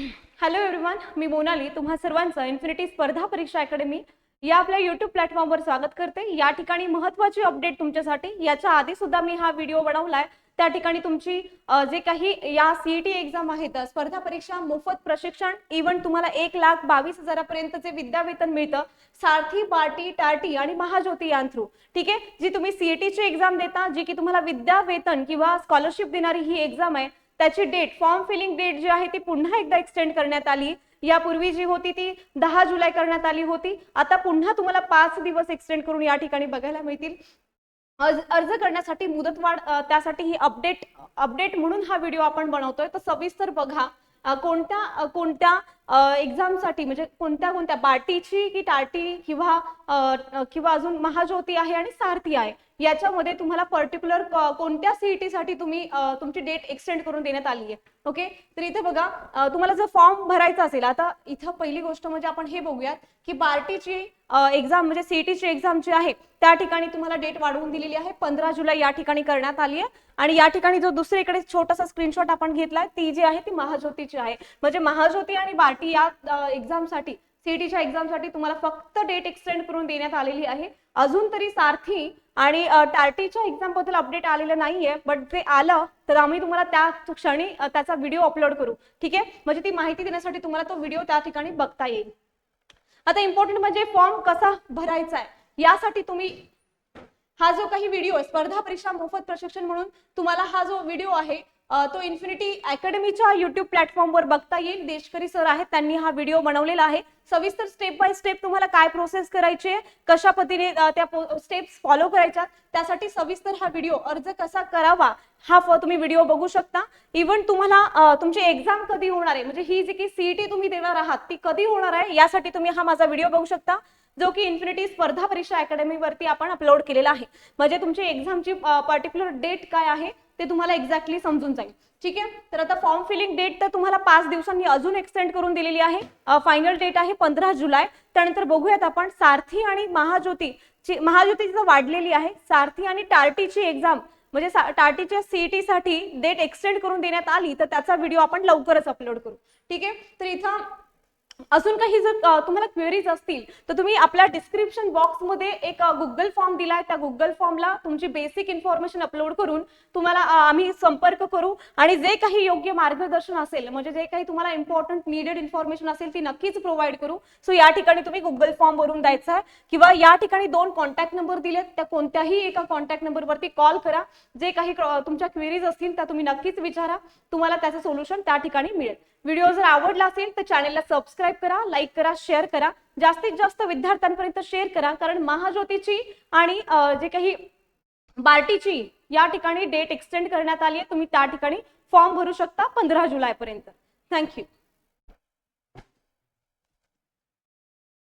Hello everyone मी मोनाली. तुम्हा सर्वांचं infinity स्पर्धा परीक्षा अकॅडमी या आपल्या युट्यूब प्लॅटफॉर्मवर स्वागत करते. या ठिकाणी महत्त्वाची अपडेट तुमच्यासाठी. याच्या आधी सुद्धा मी हा व्हिडिओ बनवलाय. त्या ठिकाणी तुमची जे काही या सीईटी एक्झाम आहेत स्पर्धा परीक्षा मोफत प्रशिक्षण इव्हन तुम्हाला एक लाख बावीस हजारापर्यंत जे विद्यावेतन मिळतं सारथी बार्टी टार्टी आणि महाज्योती यां थ्रू ठीक आहे? जी तुम्ही सीईटीची एक्झाम देता जी की तुम्हाला विद्यावेतन किंवा स्कॉलरशिप देणारी ही एक्झाम आहे त्याची डेट फॉर्म फिलिंग डेट जी आहे ती पुन्हा एकदा एक्सटेंड करण्यात आली. यापूर्वी जी होती ती दहा जुलै करण्यात आली होती. आता पुन्हा तुम्हाला पाच दिवस एक्सटेंड करून या ठिकाणी बघायला मिळतील. अर्ज अर्ज करण्यासाठी मुदतवाढ त्यासाठी ही अपडेट अपडेट म्हणून हा व्हिडिओ आपण बनवतोय. तर सविस्तर बघा कोणत्या कोणत्या एक्झामसाठी म्हणजे कोणत्या कोणत्या बाटीची की टाटी किंवा किंवा अजून महाज्योती आहे आणि सारथी आहे याच्यामध्ये तुम्हाला पर्टिक्युलर कोणत्या सीईटी साठी तुम्ही तुमची डेट एक्सटेंड करून देण्यात आली आहे. ओके तर इथे बघा तुम्हाला जर फॉर्म भरायचा असेल आता इथं पहिली गोष्ट म्हणजे आपण हे बघूयात की बार्टीची एक्झाम म्हणजे सीईटीची एक्झाम जी आहे त्या ठिकाणी तुम्हाला डेट वाढवून दिलेली आहे. पंधरा जुलै या ठिकाणी करण्यात आली आहे. आणि या ठिकाणी जो दुसरीकडे छोटासा स्क्रीनशॉट आपण घेतलाय ती जी आहे ती महाज्योतीची आहे. म्हणजे महाज्योती आणि बार्टी या एक्झामसाठी सीईटीच्या एक्झामसाठी तुम्हाला फक्त डेट एक्सटेंड करून देण्यात आलेली आहे. अजून तरी सारथी आणि टार्टीच्या एक्झामबद्दल अपडेट आलेलं नाहीये बट ते आलं तर आम्ही तुम्हाला त्या क्षणी त्याचा व्हिडिओ अपलोड करू. ठीक आहे? म्हणजे ती माहिती देण्यासाठी तुम्हाला तो व्हिडिओ त्या ठिकाणी बघता येईल. आता इम्पॉर्टंट म्हणजे फॉर्म कसा भरायचा आहे यासाठी तुम्ही हा जो काही व्हिडिओ स्पर्धा परीक्षा मोफत प्रशिक्षण म्हणून तुम्हाला हा जो व्हिडिओ आहे तो इन्फिनिटी अकॅडमीच्या युट्यूब प्लॅटफॉर्मवर बघता येईल. देशकरी सर आहेत त्यांनी हा व्हिडिओ बनवलेला आहे. सविस्तर स्टेप बाय स्टेप तुम्हाला काय प्रोसेस करायची आहे कशा पद्धतीने त्या स्टेप्स फॉलो करायच्या त्यासाठी सविस्तर हा व्हिडिओ अर्ज कसा करावा हा फ- तुम्ही व्हिडिओ बघू शकता. इव्हन तुम्हाला तुमची एक्झाम कधी होणार आहे म्हणजे ही जी की सीईटी तुम्ही देणार आहात ती कधी होणार आहे यासाठी तुम्ही हा माझा व्हिडिओ बघू शकता जो की इन्फिनिटी स्पर्धा परीक्षा अकॅडमीवरती आपण अपलोड केलेला आहे. म्हणजे तुमची एक्झामची पर्टिक्युलर डेट काय आहे ते तुम्हाला एक्झॅक्टली समजून जाईल. ठीक आहे? तर आता फॉर्म फिलिंग डेट तर तुम्हाला पाच दिवसांनी अजून एक्सटेंड करून दिलेली आहे. फायनल डेट आहे पंधरा जुलै. त्यानंतर बघूयात आपण सारथी आणि महाज्योती महाज्योती जिथं वाढलेली आहे. सारथी आणि टार्टीची एक्झाम म्हणजे टार्टीच्या सीईटी साठी डेट एक्सटेंड करून देण्यात आली तर त्याचा व्हिडिओ आपण लवकरच अपलोड करू. ठीक आहे? तर इथं अजून काही जर तुम्हाला क्वेरीज असतील तर तुम्ही आपल्या डिस्क्रिप्शन बॉक्समध्ये एक गुगल फॉर्म दिलाय. त्या गुगल फॉर्मला तुमची बेसिक इन्फॉर्मेशन अपलोड करून तुम्हाला आम्ही संपर्क करू. आणि जे काही योग्य मार्गदर्शन असेल म्हणजे जे काही तुम्हाला इम्पॉर्टंट निडेड इन्फॉर्मेशन असेल ती नक्कीच प्रोव्हाइड करू. सो या ठिकाणी तुम्ही गुगल फॉर्म भरून द्यायचा आहे. किंवा या ठिकाणी दोन कॉन्टॅक्ट नंबर दिलेत त्या कोणत्याही एका कॉन्टॅक्ट नंबरवरती कॉल करा. जे काही तुमच्या क्वेरीज असतील त्या तुम्ही नक्कीच विचारा. तुम्हाला त्याचं सोल्युशन त्या ठिकाणी मिळेल. व्हिडिओ जर आवडला असेल तर चॅनेलला सबस्क्राईब करा लाईक करा शेअर करा. जास्तीत जास्त विद्यार्थ्यांपर्यंत शेअर करा. कारण महाज्योतीची आणि जे काही बार्टीची या ठिकाणी डेट एक्सटेंड करण्यात आली आहे. तुम्ही त्या ठिकाणी फॉर्म भरू शकता पंधरा जुलैपर्यंत. थँक्यू